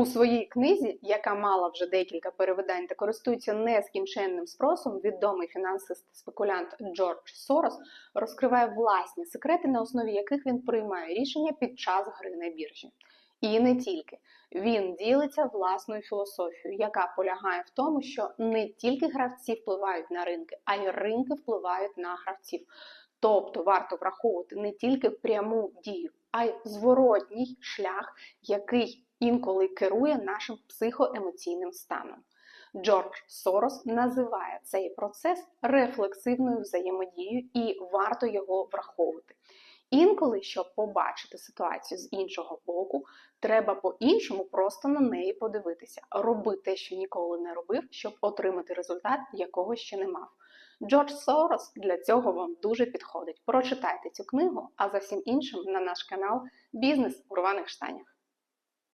У своїй книзі, яка мала вже декілька перевидань та користується нескінченним спросом, відомий фінансист-спекулянт Джордж Сорос розкриває власні секрети, на основі яких він приймає рішення під час гри на біржі. І не тільки він ділиться власною філософією, яка полягає в тому, що не тільки гравці впливають на ринки, а й ринки впливають на гравців. Тобто варто враховувати не тільки пряму дію, а й зворотній шлях, який інколи керує нашим психоемоційним станом. Джордж Сорос називає цей процес рефлексивною взаємодією і варто його враховувати. Інколи, щоб побачити ситуацію з іншого боку, треба по-іншому просто на неї подивитися, роби те, що ніколи не робив, щоб отримати результат, якого ще не мав. Джордж Сорос для цього вам дуже підходить. Прочитайте цю книгу, а за всім іншим на наш канал Бізнес у рваних штанях.